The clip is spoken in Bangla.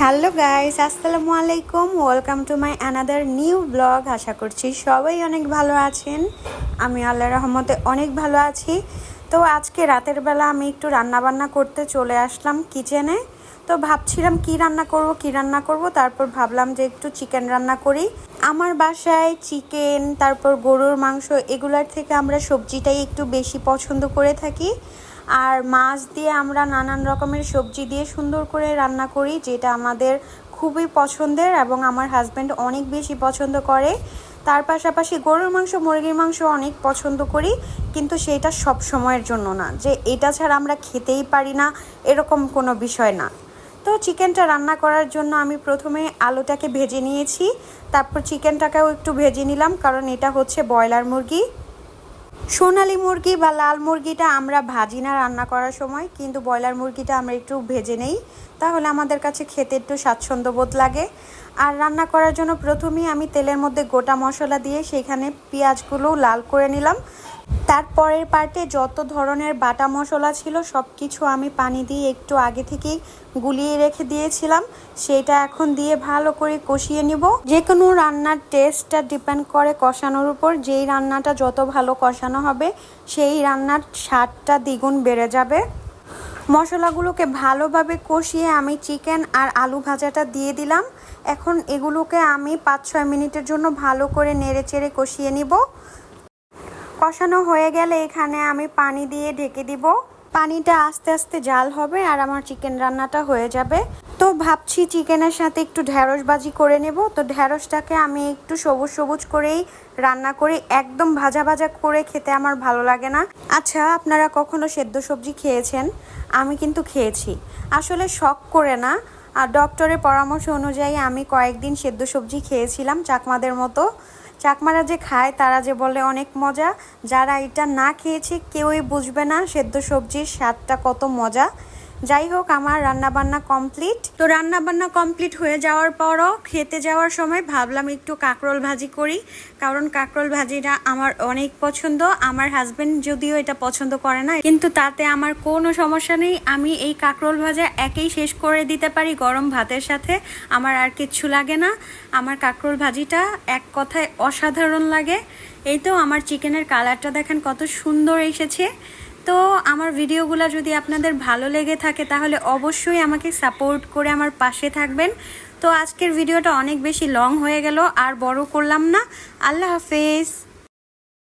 হ্যালো গাইস, আসসালামু আলাইকুম। Welcome to my another new blog আশা করছি সবাই অনেক ভালো আছেন। আমি আল্লাহ রহমতে অনেক ভালো আছি। তো আজকে রাতের বেলা আমি একটু রান্না বান্না করতে চলে আসলাম কিচেনে। তো ভাবছিলাম কি রান্না করব, কি রান্না করব, তারপর ভাবলাম যে একটু চিকেন রান্না করি। আমার বাসায় চিকেন, তারপর গরুর মাংস, এগুলার থেকে আমরা সবজিটাই একটু বেশি পছন্দ করে থাকি। আর মাছ দিয়ে আমরা নানান রকমের সবজি দিয়ে সুন্দর করে রান্না করি, যেটা আমাদের খুবই পছন্দের এবং আমার হাজব্যান্ড অনেক বেশি পছন্দ করে। তার পাশাপাশি গরুর মাংস, মুরগির মাংস অনেক পছন্দ করি, কিন্তু সেটা সব সময়ের জন্য না। যে এটা ছাড়া আমরা খেতেই পারি না, এরকম কোনো বিষয় না। তো চিকেনটা রান্না করার জন্য আমি প্রথমে আলুটাকে ভেজে নিয়েছি, তারপর চিকেনটাকেও একটু ভেজে নিলাম, কারণ এটা হচ্ছে ব্রয়লার মুরগি। সোনালি মুরগি বা লাল মুরগিটা আমরা ভাজি না রান্না করার সময়, কিন্তু ব্রয়লার মুরগিটা আমরা একটু ভেজে নেই। তাহলে আমাদের কাছে খেতে একটু স্বাচ্ছন্দ্য বোধ লাগে। আর রান্না করার জন্য প্রথমেই আমি তেলের মধ্যে গোটা মশলা দিয়ে সেখানে পেঁয়াজগুলো লাল করে নিলাম। তারপরের পার্টে যত ধরনের বাটা মশলা ছিল সব কিছু আমি পানি দিয়ে একটু আগে থেকেই গুলিয়ে রেখে দিয়েছিলাম। সেটা এখন দিয়ে ভালো করে কষিয়ে নিব। যে কোনো রান্নার টেস্টটা ডিপেন্ড করে কষানোর উপর। যেই রান্নাটা যত ভালো কষানো হবে, সেই রান্নার স্বাদটা দ্বিগুণ বেড়ে যাবে। মশলাগুলোকে ভালোভাবে কষিয়ে আমি চিকেন আর আলু ভাজাটা দিয়ে দিলাম। এখন এগুলোকে আমি পাঁচ ছয় মিনিটের জন্য ভালো করে নেড়ে চেড়ে কষিয়ে নিব। কষানো হয়ে গেলে এখানে আমি পানি দিয়ে ঢেকে দিব। পানিটা আস্তে আস্তে জাল হবে আর আমার চিকেন রান্নাটা হয়ে যাবে। তো ভাবছি চিকেনের সাথে একটু ঢ্যাঁড়স বাজি করে নেব। তো ঢ্যাঁড়সটাকে আমি একটু সবুজ সবুজ করেই রান্না করি। একদম ভাজা ভাজা করে খেতে আমার ভালো লাগে না। আচ্ছা আপনারা কখনো সেদ্ধ সবজি খেয়েছেন? আমি কিন্তু খেয়েছি। আসলে শখ করে না। আর ডক্টরের পরামর্শ অনুযায়ী আমি কয়েকদিন সেদ্ধ সবজি খেয়েছিলাম চাকমাদের মতো। চাকমারা যে খায়, তারা যে বলে অনেক মজা। যারা এটা না খেয়েছে, কেউই বুঝবে না সেদ্ধ সবজির স্বাদটা কত মজা। যাই হোক আমার রান্নাবান্না কমপ্লিট তো রান্নাবান্না কমপ্লিট হয়ে যাওয়ার পরও খেতে যাওয়ার সময় ভাবলাম একটু কাঁকরোল ভাজি করি। কারণ কাঁকরোল ভাজিটা আমার অনেক পছন্দ। আমার হাজবেন্ড যদিও এটা পছন্দ করে না, কিন্তু তাতে আমার কোনো সমস্যা নেই। আমি এই কাঁকরোল ভাজা একেই শেষ করে দিতে পারি গরম ভাতের সাথে। আমার আর কিচ্ছু লাগে না। আমার কাঁকরোল ভাজিটা এক কথায় অসাধারণ লাগে। এই তো আমার চিকেনের কালারটা দেখেন কত সুন্দর এসেছে। তো আমার ভিডিওগুলো যদি আপনাদের ভালো লেগে থাকে, তাহলে অবশ্যই আমাকে সাপোর্ট করে আমার পাশে থাকবেন। তো আজকের ভিডিওটা অনেক বেশি লং হয়ে গেল, আর বড় করলাম না। আল্লাহ হাফেজ।